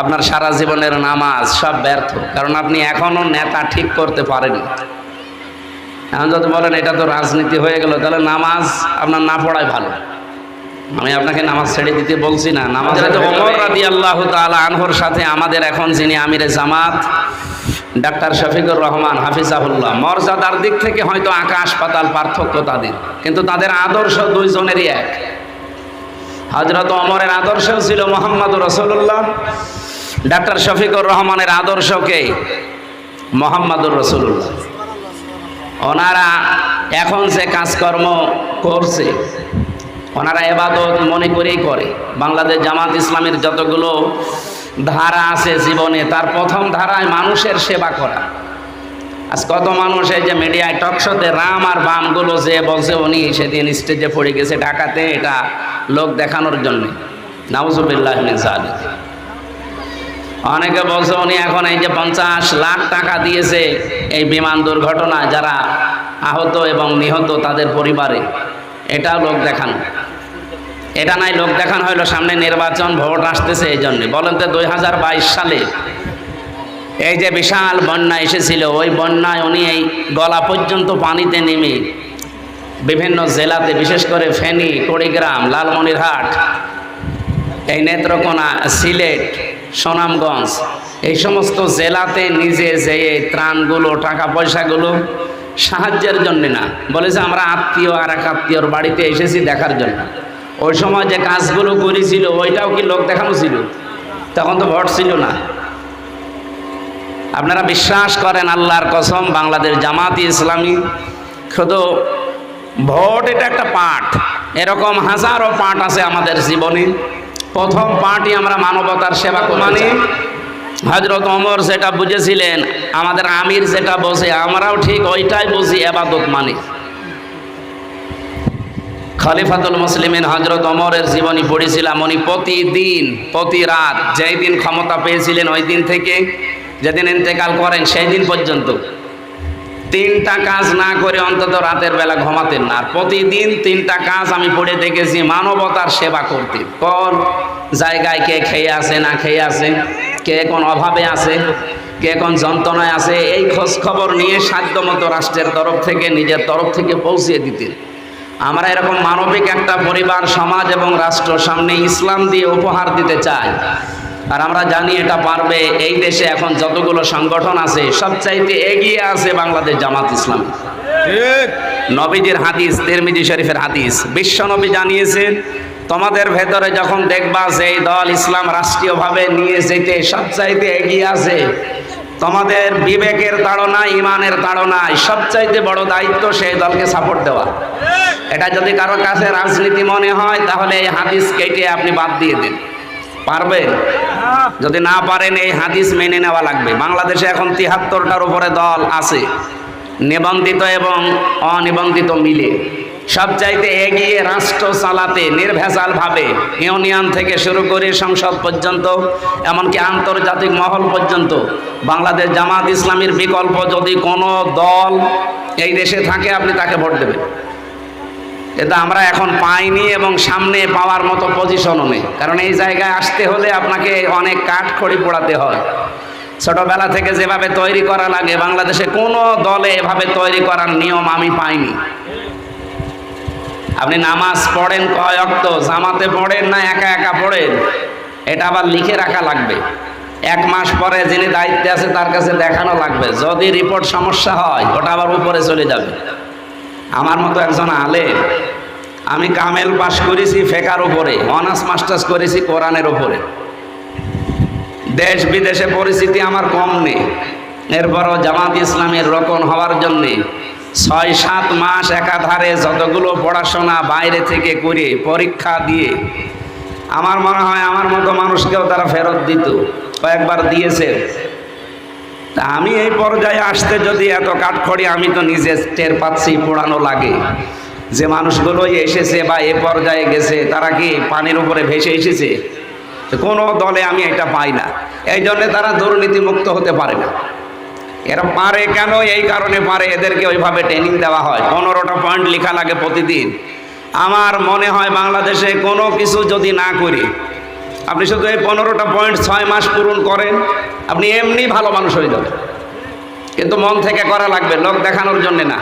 আপনার সারা জীবনের নামাজ সব ব্যর্থ। কারণ আপনি এখনও নেতা ঠিক করতে পারেন এখন যদি বলেন এটা তো রাজনীতি হয়ে গেল তাহলে নামাজ আপনার না পড়াই ভালো। আমি আপনাকে নামাজ ছেড়ে দিতে বলছি না। নামাজ ওমর রাদি আল্লাহ তালা আনহর সাথে আমাদের এখন যিনি আমিরে জামাত ডাক্তার শফিকুর রহমান হাফিজাহুল্লাহ মর্যাদার দিক থেকে হয়তো আকাশ পাতাল পার্থক্য তাদের। কিন্তু তাদের আদর্শ দুইজনেরই এক। হজরত অমরের আদর্শ ছিল মোহাম্মদ রসুল্লাহ ডাক্তার শফিকুর রহমানের আদর্শকে মোহাম্মদুর রসুল্লাহ ওনারা এখন যে কাজকর্ম করছে, ওনারা এবাদত মনে করেই করে। বাংলাদেশ জামাত ইসলামের যতগুলো ধারা আছে জীবনে, তার প্রথম ধারায় মানুষের সেবা করা। আজ কত মানুষ এই যে মিডিয়ায় টকশোতে রাম আর বামগুলো যে বলছে উনি, সেদিন স্টেজে পড়ে গেছে ঢাকাতে, এটা লোক দেখানোর জন্যে। নাউজুবিল্লাহ মিন জালিক। অনেকে বলছে উনি এখন এই যে পঞ্চাশ লাখ টাকা দিয়েছে এই বিমান দুর্ঘটনায় যারা আহত এবং নিহত তাদের পরিবারে। এটাও লোক দেখানো। এটা নাই, লোক দেখানো হইল সামনে নির্বাচন, ভোট আসতেছে এই জন্যে। বলেন তো দুই হাজার বাইশ সালে এই যে বিশাল বন্যা এসেছিল, ওই বন্যায় উনি এই গলা পর্যন্ত পানিতে নেমে বিভিন্ন জেলাতে, বিশেষ করে ফেনী, কুড়িগ্রাম, লালমনিরহাট, এই নেত্রকোনা, সিলেট সুনামগঞ্জ। এই সমস্ত জেলাতে নিজে যেয়ে ত্রাণগুলো টাকা পয়সাগুলো সাহায্যের জন্য না। বলেছে আমরা আত্মীয় আর এক আত্মীয়র বাড়িতে এসেছি দেখার জন্য। ওই সময় যে কাজগুলো করেছিল, ওইটাও কি লোক দেখানো ছিল? তখন তো ভোট ছিল না। আপনারা বিশ্বাস করেন, আল্লাহর কসম, বাংলাদেশ জামাতি ইসলামী শুধু ভোট, এটা একটা পাঠ। এরকম হাজারো পাঠ আছে আমাদের জীবনে। প্রথম পাঠই আমরা মানবতার সেবা। মানে হজরত অমর যেটা বুঝেছিলেন, আমাদের আমির যেটা বোঝে, আমরাও ঠিক ওইটাই বুঝি, এবাদত মানি খলিফাতুল মুসলিমিন হজরত অমরের জীবনী পড়েছিলাম, উনি প্রতিদিন, প্রতি রাত যেই দিন ক্ষমতা পেয়েছিলেন ওই দিন থেকে, যেদিন ইন্তেকাল করেন, সেই দিন পর্যন্ত তিনটা কাজ না করে অন্তত রাতের বেলা ঘুমাতেন না। প্রতিদিন তিনটা কাজ আমি পড়ে দেখেছি, মানবতার সেবা করতে। কোন জায়গায় কে খেয়ে আছে, না খেয়ে আছে, কে কোন অভাবে আছে, কে কোন যন্ত্রণায় আছে, এই খোঁজ খবর নিয়ে সাধ্যমতো রাষ্ট্রের তরফ থেকে, নিজের তরফ থেকে পৌঁছিয়ে দিতেন। আমরা এরকম মানবিক একটা পরিবার, সমাজ এবং রাষ্ট্র সামনে ইসলাম দিয়ে উপহার দিতে চাই। আর আমরা জানি এটা পারবে। এই দেশে এখন যতগুলো সংগঠন আছে সবচাইতে এগিয়ে আছে বাংলাদেশ জামাত ইসলাম। নবীজির হাদিস তিরমিজি শরীফের হাদিস। বিশ্ব নবী জানিয়েছে তোমাদের ভেতরে যখন দেখবা যে এই দল ইসলাম রাষ্ট্রীয়ভাবে নিয়ে যেতে সবচাইতে এগিয়ে আছে তোমাদের বিবেকের তাড়নায় ইমানের তাড়নায় সবচাইতে বড় দায়িত্ব সেই দলকে সাপোর্ট দেওয়া। এটা যদি কারও কাছে রাজনীতি মনে হয় তাহলে এই হাদিস কেটে আপনি বাদ দিয়ে দিন। পারবেন যদি না পারেন, এই হাদিস মেনে নেওয়া লাগবে। বাংলাদেশে এখন তিহাত্তরটার উপরে দল আছে, নিবন্ধিত এবং অনিবন্ধিত মিলে। সবচাইতে এগিয়ে রাষ্ট্র চালাতে নির্ভেজালভাবে ইউনিয়ন থেকে শুরু করে সংসদ পর্যন্ত, এমনকি আন্তর্জাতিক মহল পর্যন্ত, বাংলাদেশ জামাত ইসলামীর বিকল্প যদি কোনো দল এই দেশে থাকে, আপনি তাকে ভোট দেবেন। এটা আমরা এখন পাইনি এবং সামনে পাওয়ার মতো পজিশনও নেই। কারণ এই জায়গায় আসতে হলে আপনাকে অনেক কাঠ খড়ি পোড়াতে হয়। ছোটবেলা থেকে যেভাবে তৈরি করা লাগে, বাংলাদেশে কোনো দলে এভাবে তৈরি করার নিয়ম আমি পাইনি। আপনি নামাজ পড়েন কয় অক্ত জামাতে পড়েন না একা একা পড়েন, এটা আবার লিখে রাখা লাগবে। এক মাস পরে যিনি দায়িত্বে আছে তার কাছে দেখানো লাগবে। যদি রিপোর্ট সমস্যা হয়, ওটা আবার উপরে চলে যাবে। আমার মতো একজন আলে, আমি কামেল পাশ করেছি ফেকার উপরে, অনার্স মাস্টার্স করেছি কোরআনের উপরে। দেশ বিদেশে পরিস্থিতি আমার কম নেই। এরপরও জামাত ইসলামের রকন হওয়ার জন্যে ছয়, সাত মাস একাধারে যতগুলো পড়াশোনা বাইরে থেকে করে পরীক্ষা দিয়ে আমার মনে হয় আমার মতো মানুষকেও তারা ফেরত দিত। কয়েকবার দিয়েছে তা আমি এই পর্যায়ে আসতে যদি এত কাঠখড়ি, আমি তো নিজে টের পাচ্ছি পোড়ানো লাগে। যে মানুষগুলোই এসেছে বা এ পর্যায়ে গেছে, তারা কি পানির উপরে ভেসে এসেছে? কোনো দলে আমি এটা পাই না। এই জন্যে তারা দুর্নীতিমুক্ত হতে পারে না। এরা পারে কেন? এই কারণে পারে। এদেরকে ওইভাবে ট্রেনিং দেওয়া হয়। পনেরোটা পয়েন্ট লেখা লাগে প্রতিদিন। আমার মনে হয় বাংলাদেশে কোনো কিছু যদি না করি আপনি শুধু এই পনেরোটা পয়েন্ট ছয় মাস পূরণ করেন, আপনি এমনি ভালো মানুষ হয়ে যাবেন। কিন্তু মন থেকে করা লাগবে, লোক দেখানোর জন্য না।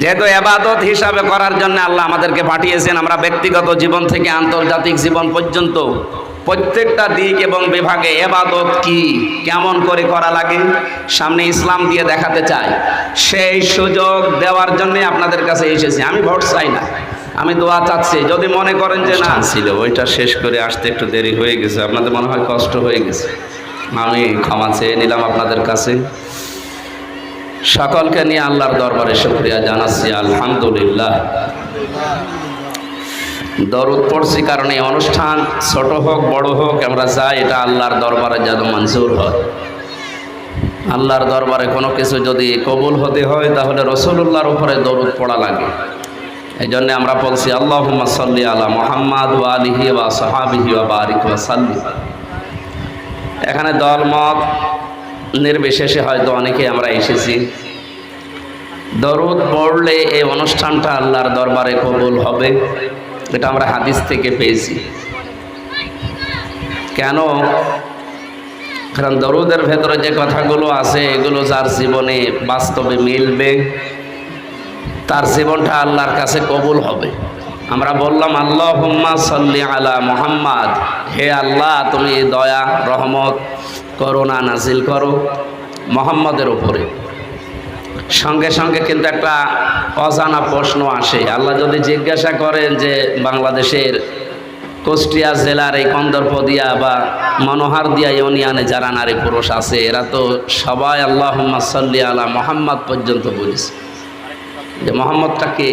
যেহেতু এবাদত হিসাবে করার জন্য আল্লাহ আমাদেরকে পাঠিয়েছেন, আমরা ব্যক্তিগত জীবন থেকে আন্তর্জাতিক জীবন পর্যন্ত প্রত্যেকটা দিক এবং বিভাগে এবাদত কি, কেমন করে করা লাগে, সামনে ইসলাম দিয়ে দেখাতে চাই। সেই সুযোগ দেওয়ার জন্য আপনাদের কাছে এসেছি। আমি ভোট চাই না। আমি দোয়া চাচ্ছি, যদি মনে করেন যে না। ছিল, ওইটা শেষ করে আসতে একটু দেরি হয়ে গেছে। আপনাদের মনে হয় কষ্ট হয়ে গেছে? আমি ক্ষমা চেয়ে নিলাম আপনাদের কাছে। সকলকে নিয়ে আল্লাহর দরবারে শুক্রিয়া জানাচ্ছি, আলহামদুলিল্লাহ। দরুদ পড়ছি কারণ এই অনুষ্ঠান ছোট হোক, বড় হোক, আমরা চাই এটা আল্লাহর দরবারে যেন মঞ্জুর হয়। আল্লাহর দরবারে কোনো কিছু যদি কবুল হতে হয়, তাহলে রসুল্লাহর উপরে দরুদ পড়া লাগে। এই জন্য আমরা বলছি আল্লাহ সাল্লি আলা মোহাম্মদ ওয়া আলিহি ওয়া সাহাবিহি ওয়া বারিক সাল্লি এখানে দলমত নির্বিশেষে হয়তো অনেকে আমরা এসেছি। দরুদ পড়লে এই অনুষ্ঠানটা আল্লাহর দরবারে কবুল হবে, এটা আমরা হাদিস থেকে পেয়েছি। কেন? কারণ দরুদের ভেতরে যে কথাগুলো আছে, এগুলো যার জীবনে বাস্তবে মিলবে তার জীবনটা আল্লাহর কাছে কবুল হবে। আমরা বললাম আল্লাহ সাল্লি আলা মোহাম্মদ। হে আল্লাহ, তুমি দয়া, রহমত করোনা নাজিল করো মোহাম্মদের উপরে। সঙ্গে সঙ্গে কিন্তু একটা অজানা প্রশ্ন আসে। আল্লাহ যদি জিজ্ঞাসা করেন যে বাংলাদেশের কুষ্টিয়া জেলার এই কন্দরপদিয়া বা মনোহার দিয়া ইউনিয়নে যারা নারী পুরুষ আছে, এরা তো সবাই আল্লাহ সাল্লি আলা মোহাম্মদ পর্যন্ত বলিস যে মোহাম্মদটা কে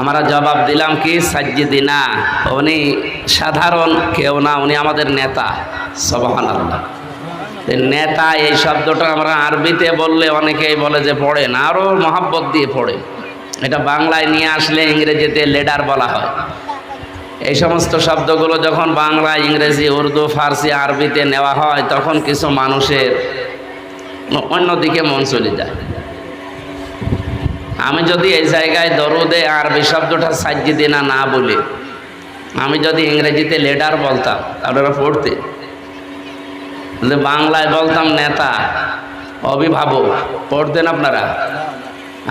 আমরা জবাব দিলাম কি, সাজ্জিদিনা, উনি সাধারণ কেউ না, উনি আমাদের নেতা সবহান আল্লাহ নেতা এই শব্দটা আমরা আরবিতে বললে অনেকেই বলে যে পড়েন আরও মহাব্বত দিয়ে পড়ে। এটা বাংলায় নিয়ে আসলে ইংরেজিতে লেডার বলা হয়। এই সমস্ত শব্দগুলো যখন বাংলা ইংরেজি, উর্দু, ফার্সি, আরবিতে নেওয়া হয়, তখন কিছু মানুষের অন্যদিকে মন চলে যায়। আমি যদি এই জায়গায় দরুদে আরবি শব্দটা সাজ্জি দিনা না বলি, আমি যদি ইংরেজিতে লেডার বলতাম আপনারা পড়তে। যে বাংলায় বলতাম নেতা, অভিভাবক, পড়তেন আপনারা?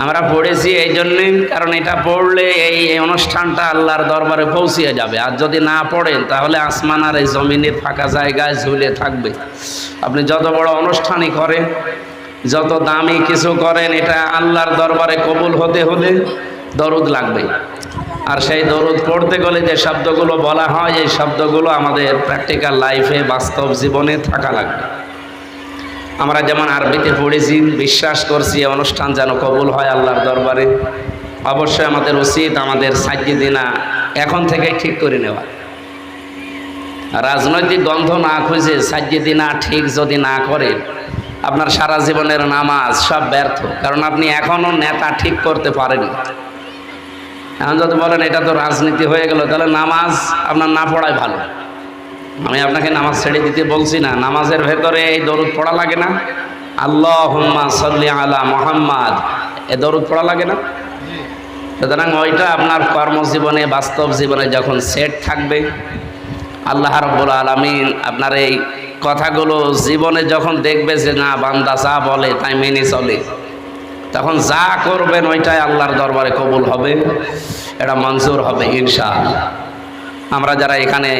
আমরা পড়েছি এই জন্যে কারণ এটা পড়লে এই অনুষ্ঠানটা আল্লাহর দরবারে পৌঁছিয়ে যাবে। আর যদি না পড়েন, তাহলে আসমান আর এই জমিনের ফাঁকা জায়গায় ঝুলে থাকবে। আপনি যত বড় অনুষ্ঠানই করেন যত দামি কিছু করেন, এটা আল্লাহর দরবারে কবুল হতে হলে দরুদ লাগবে। আর সেই দরুদ পড়তে গেলে যে শব্দগুলো বলা হয়, এই শব্দগুলো আমাদের প্র্যাকটিক্যাল লাইফে বাস্তব জীবনে থাকা লাগবে। আমরা যেমন আরবিতে পড়েছি, বিশ্বাস করছি অনুষ্ঠান যেন কবুল হয় আল্লাহর দরবারে। অবশ্যই আমাদের উচিত আমাদের সাজ্জি দিনা এখন থেকে ঠিক করে নেওয়া। রাজনৈতিক গন্ধ না খুঁজে সাজ্জি দিনা ঠিক যদি না করেন আপনার সারা জীবনের নামাজ সব ব্যর্থ। কারণ আপনি এখনও নেতা ঠিক করতে পারেননি। এখন যদি বলেন, এটা তো রাজনীতি হয়ে গেল, তাহলে নামাজ আপনার না পড়াই ভালো। আমি আপনাকে নামাজ ছেড়ে দিতে বলছি না। নামাজের ভেতরে এই দরুদ পড়া লাগে না। আল্লাহ সাল্লি আলা মোহাম্মদ। এ দরুদ পড়া লাগে না? সুতরাং ওইটা আপনার কর্মজীবনে, বাস্তব জীবনে যখন সেট থাকবে, আল্লাহ রব্বুল আলমিন আপনার এই কথাগুলো জীবনে যখন দেখবে যে না, বান্দা যা বলে তাই মেনে চলে। তখন যা করবেন ওইটাই আল্লাহর দরবারে কবুল হবে, এটা মঞ্জুর হবে ইনশাআল্লাহ। আমরা যারা এখানে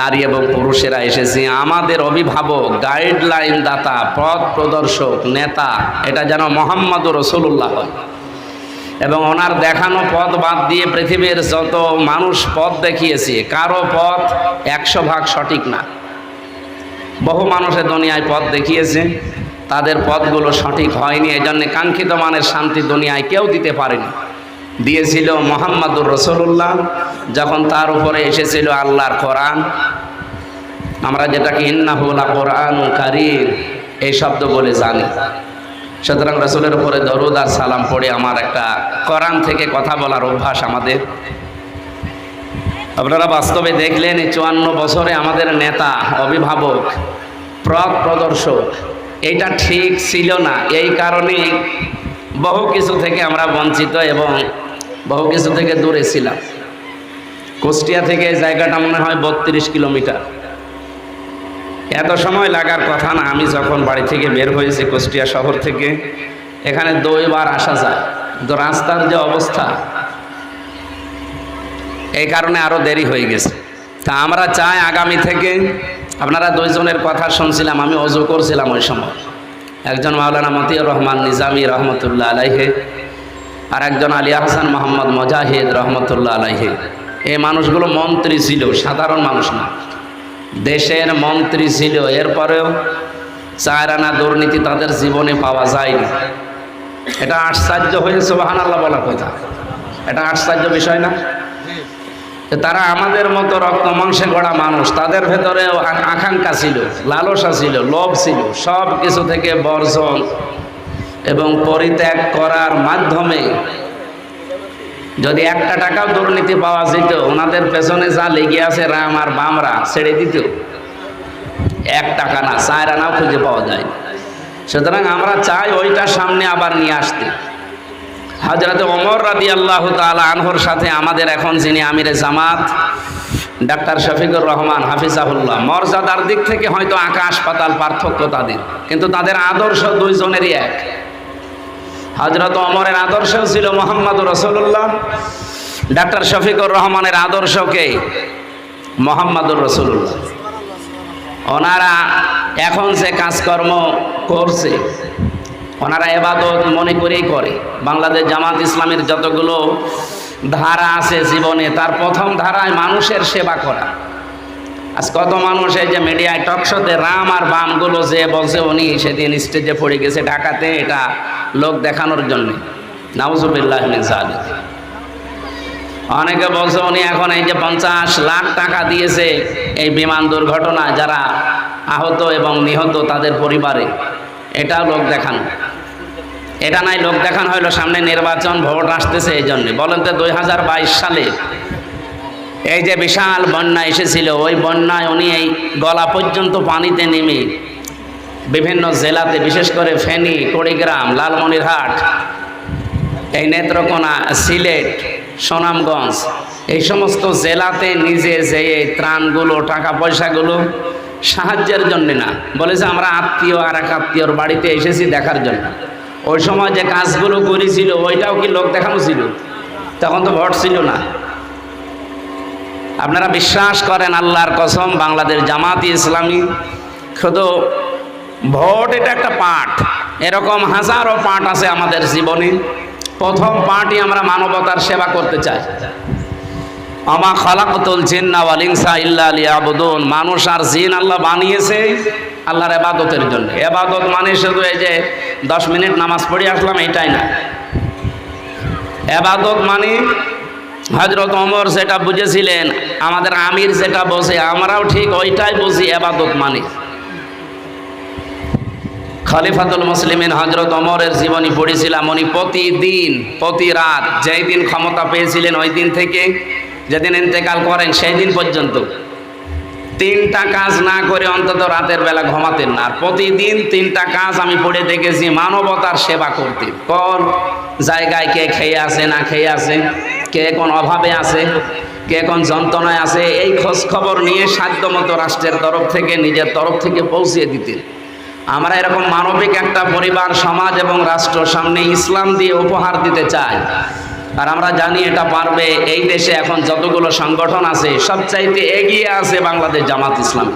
নারী এবং পুরুষেরা এসেছি, আমাদের অভিভাবক গাইডলাইন দাতা, পথ প্রদর্শক, নেতা, এটা যেন মোহাম্মদ রসুল্লাহ হয়। এবং ওনার দেখানো পথ বাদ দিয়ে পৃথিবীর যত মানুষ পথ দেখিয়েছে, কারও পথ একশো ভাগ সঠিক না। বহু মানুষের দুনিয়ায় পথ দেখিয়েছে। তাদের পথগুলো সঠিক হয়নি এই জন্যে কাঙ্ক্ষিত মানের শান্তি দুনিয়ায় কেউ দিতে পারেনি। দিয়েছিল মোহাম্মদুর রসুল্লাহ যখন তার উপরে এসেছিল আল্লাহর কোরআন। আমরা যেটাকে ইন্নাহুল্লা কোরআন কারিম, এই শব্দ বলে জানি। সুতরাং রসুলের উপরে দরুদ আর সালাম পড়ে আমার একটা কোরআন থেকে কথা বলার অভ্যাস আমাদের। আপনারা বাস্তবে দেখলেন এই চুয়ান্ন বছরে আমাদের নেতা, অভিভাবক, প্রক প্রদর্শক এটা ঠিক ছিল না। এই কারণে বহু কিছু থেকে আমরা বঞ্চিত এবং বহু কিছু থেকে দূরে ছিলাম। কুষ্টিয়া থেকে এই জায়গাটা মনে হয় বত্রিশ কিলোমিটার। এত সময় লাগার কথা না, আমি যখন বাড়ি থেকে বের হয়েছি কুষ্টিয়া শহর থেকে, এখানে দুইবার আসা যায়। তো রাস্তার যে অবস্থা এই কারণে আরও দেরি হয়ে গেছে। তা আমরা চাই আগামী থেকে আপনারা দুইজনের কথা শুনছিলাম, আমি অজু করছিলাম ওই সময়। একজন মাওলানা মতিউর রহমান নিজামী রহমতুল্লাহ আলাইহে আর একজন আলী হাসান মোহাম্মদ মজাহিদ রহমতুল্লাহ আলাইহে। এই মানুষগুলো মন্ত্রী ছিল, সাধারণ মানুষ না। দেশের মন্ত্রী ছিল, এরপরেও চার আনা দুর্নীতি তাদের জীবনে পাওয়া যায়নি। এটা আশ্চর্য হয়ে সোহান আল্লাহ বলার কথা। এটা আশ্চর্য বিষয় না? তারা আমাদের মতো রক্ত মাংসে গড়া মানুষ। তাদের ভেতরেও আ- আকাঙ্ক্ষা ছিল, লালসা ছিল, লোভ ছিল, সব কিছু থেকে বর্জন এবং পরিত্যাগ করার মাধ্যমে যদি একটা টাকাও দুর্নীতি পাওয়া যেত, ওনাদের পেছনে যা লেগে আছে রাম আর বামরা ছেড়ে দিত। এক টাকা না, চার আনাও খুঁজে পাওয়া যায়। সুতরাং আমরা চাই ওইটা সামনে আবার নিয়ে আসতে। হাজরত ওমর রাদি আল্লাহ তালা আনহর সাথে আমাদের এখন যিনি আমিরে জামাত, ডাক্তার শফিকুর রহমান হাফিজাহুল্লাহ, মর্যাদার দিক থেকে হয়তো আকাশ পাতাল পার্থক্য তাদের, কিন্তু তাদের আদর্শ দুইজনেরই এক। হজরত অমরের আদর্শ ছিল মোহাম্মদ রসুল্লাহ ডাক্তার শফিকুর রহমানের আদর্শকে মোহাম্মদুর রসুল্লাহ ওনারা এখন যে কাজকর্ম করছে ওনারা এবাদত মনে করেই করে। বাংলাদেশ জামাত ইসলামের যতগুলো ধারা আছে জীবনে, তার প্রথম ধারায় মানুষের সেবা করা। আজ কত মানুষ এই যে মিডিয়ায় টকশোতে রাম আর বামগুলো যে বলছে উনি, সেদিন স্টেজে পড়ে গেছে ঢাকাতে এটা লোক দেখানোর জন্যে। নাউজুবিল্লাহ মিন অনেকে বলছে উনি এখন এই যে পঞ্চাশ লাখ টাকা দিয়েছে এই বিমান দুর্ঘটনা যারা আহত এবং নিহত তাদের পরিবারে, এটাও লোক দেখানো। এটা নাই, লোক দেখানো হইল, সামনে নির্বাচন, ভোট আসতেছে এই জন্যে। বলেন তো দুই হাজার বাইশ সালে এই যে বিশাল বন্যা এসেছিল, ওই বন্যায় উনি এই গলা পর্যন্ত পানিতে নেমে বিভিন্ন জেলাতে, বিশেষ করে ফেনী, কুড়িগ্রাম, লালমনিরহাট, এই নেত্রকোনা, সিলেট, সুনামগঞ্জ, এই সমস্ত জেলাতে নিজে যেয়ে ত্রাণগুলো টাকা পয়সাগুলো সাহায্যের জন্য না। বলেছে, আমরা আত্মীয় আর এক আত্মীয়র বাড়িতে এসেছি দেখার জন্য। ওই সময় যে কাজগুলো করেছিল, ওইটাও কি লোক দেখানো ছিল? তখন তো ভোট ছিল না। আপনারা বিশ্বাস করেন, আল্লাহর কসম, বাংলাদেশ জামাতি ইসলামী শুধু ভোট এটা একটা পাঠ। এরকম হাজারো পাঠ আছে আমাদের জীবনে। প্রথম পাঠই আমরা মানবতার সেবা করতে চাই। আমা খালাকতুল জিন্না ওয়াল ইনসা ইল্লা লিয়াবুদুন। মানুষ আর জিন আল্লাহ বানিয়েছে আল্লাহর এবাদতের জন্য। এবাদত মানে শুধু এই যে দশ মিনিট নামাজ পড়ে আসলাম এটাই না। এবাদত মানে হজরত অমর যেটা বুঝেছিলেন, আমাদের আমির যেটা বোঝে, আমরাও ঠিক ওইটাই বুঝি এবাদত মানে। খলিফাতুল মুসলিমিন হজরত অমরের জীবনী পড়েছিলাম উনি প্রতিদিন, প্রতি রাত যেই দিন ক্ষমতা পেয়েছিলেন ওই দিন থেকে যেদিন ইন্তেকাল করেন, সেই দিন পর্যন্ত তিনটা কাজ না করে অন্তত রাতের বেলা ঘুমাতেন না। আর প্রতিদিন তিনটা কাজ আমি পড়ে দেখেছি, মানবতার সেবা করতে। কোন জায়গায় কে খেয়ে আছে, না খেয়ে আছে, কে কোন অভাবে আছে, কে কোন যন্ত্রণায় আছে, এই খোঁজ খবর নিয়ে সাধ্যমতো রাষ্ট্রের তরফ থেকে, নিজের তরফ থেকে পৌঁছিয়ে দিতেন। আমরা এরকম মানবিক একটা পরিবার, সমাজ এবং রাষ্ট্র সামনে ইসলাম দিয়ে উপহার দিতে চাই। আর আমরা জানি এটা পারবে। এই দেশে এখন যতগুলো সংগঠন আছে সবচাইতে এগিয়ে আছে বাংলাদেশ জামাত ইসলাম।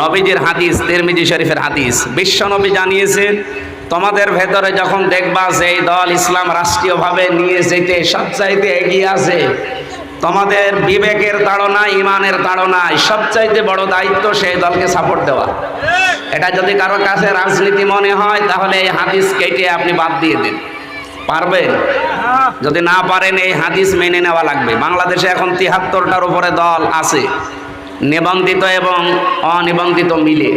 নবীজির হাদিস তিরমিজি শরীফের হাদিস। বিশ্ব নবী জানিয়েছেন তোমাদের ভেতরে যখন দেখবা যে এই দল ইসলাম রাষ্ট্রীয়ভাবে নিয়ে যেতে সবচাইতে এগিয়ে আছে তোমাদের বিবেকের তাড়নায় ইমানের তাড়নায় সবচাইতে বড় দায়িত্ব সেই দলকে সাপোর্ট দেওয়া। এটা যদি কারও কাছে রাজনীতি মনে হয় তাহলে এই হাদিস কেটে আপনি বাদ দিয়ে দিন। পারবেন? যদি না পারেন, এই হাদিস মেনে নেওয়া লাগবে। বাংলাদেশে এখন তিহাত্তরটার উপরে দল আছে, নিবন্ধিত এবং অনিবন্ধিত মিলে।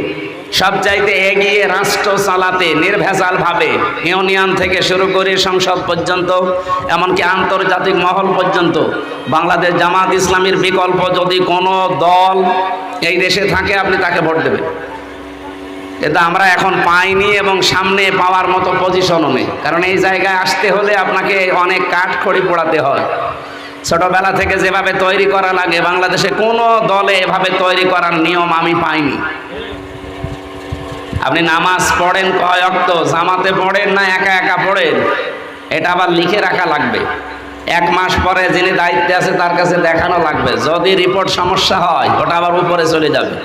সবচাইতে এগিয়ে রাষ্ট্র চালাতে নির্ভেজালভাবে ইউনিয়ন থেকে শুরু করে সংসদ পর্যন্ত, এমনকি আন্তর্জাতিক মহল পর্যন্ত, বাংলাদেশ জামাত ইসলামীর বিকল্প যদি কোনো দল এই দেশে থাকে, আপনি তাকে ভোট দেবেন। এটা আমরা এখন পাইনি এবং সামনে পাওয়ার মতো পজিশনও নেই। কারণ এই জায়গায় আসতে হলে আপনাকে অনেক কাঠ খড়ি পোড়াতে হয়। ছোটবেলা থেকে যেভাবে তৈরি করা লাগে, বাংলাদেশে কোনো দলে এভাবে তৈরি করার নিয়ম আমি পাইনি। আপনি নামাজ পড়েন কয় অক্ত জামাতে পড়েন না একা একা পড়েন? এটা আবার লিখে রাখা লাগবে। এক মাস পরে যিনি দায়িত্বে আছে তার কাছে দেখানো লাগবে। যদি রিপোর্ট সমস্যা হয়, ওটা আবার উপরে চলে যাবে।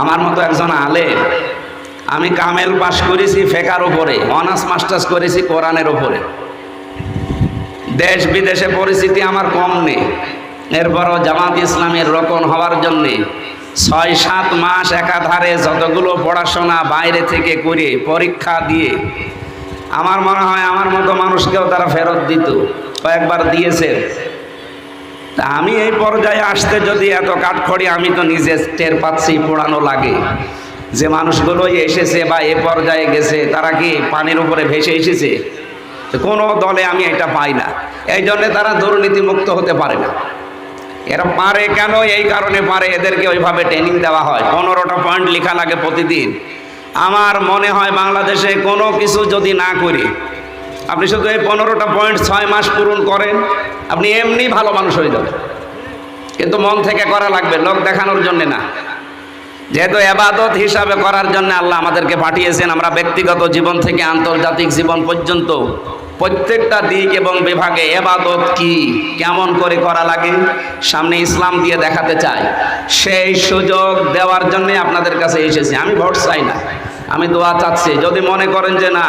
আমার মতো একজন আলে, আমি কামেল পাস করেছি ফেকার উপরে, অনার্স মাস্টার্স করেছি কোরআনের উপরে। দেশ বিদেশে পরিস্থিতি আমার কম নেই। এরপরও জামাত ইসলামের রকন হওয়ার জন্যে ছয় সাত মাস একাধারে যতগুলো পড়াশোনা বাইরে থেকে করে পরীক্ষা দিয়ে, আমার মনে হয় আমার মতো মানুষকেও তারা ফেরত দিত। কয়েকবার দিয়েছে তা আমি এই পর্যায়ে আসতে যদি এত কাঠখড়ি আমি তো নিজে টের পাচ্ছি, পোড়ানো লাগে। যে মানুষগুলোই এসেছে বা এ পর্যায়ে গেছে, তারা কি পানির উপরে ভেসে এসেছে? কোনো দলে আমি এটা পাই না। এই জন্যে তারা দুর্নীতিমুক্ত হতে পারে না। এরা পারে কেন? এই কারণে পারে। এদেরকে ওইভাবে ট্রেনিং দেওয়া হয়। পনেরোটা পয়েন্ট লেখা লাগে প্রতিদিন। আমার মনে হয় বাংলাদেশে কোনো কিছু যদি না করি আপনি শুধু এই পনেরোটা পয়েন্ট ছয় মাস পূরণ করেন, আপনি এমনি ভালো মানুষ হয়ে যাবেন। কিন্তু মন থেকে করা লাগবে, লোক দেখানোর জন্যে না। যেহেতু এবাদত হিসাবে করার জন্য আল্লাহ আমাদেরকে পাঠিয়েছেন, আমরা ব্যক্তিগত জীবন থেকে আন্তর্জাতিক জীবন পর্যন্ত প্রত্যেকটা দিক এবং বিভাগে এবাদত কি, কেমন করে করা লাগে, সামনে ইসলাম দিয়ে দেখাতে চাই। সেই সুযোগ দেওয়ার জন্য আপনাদের কাছে এসেছি। আমি ভোট চাই না। আমি দোয়া চাচ্ছি। যদি মনে করেন যে না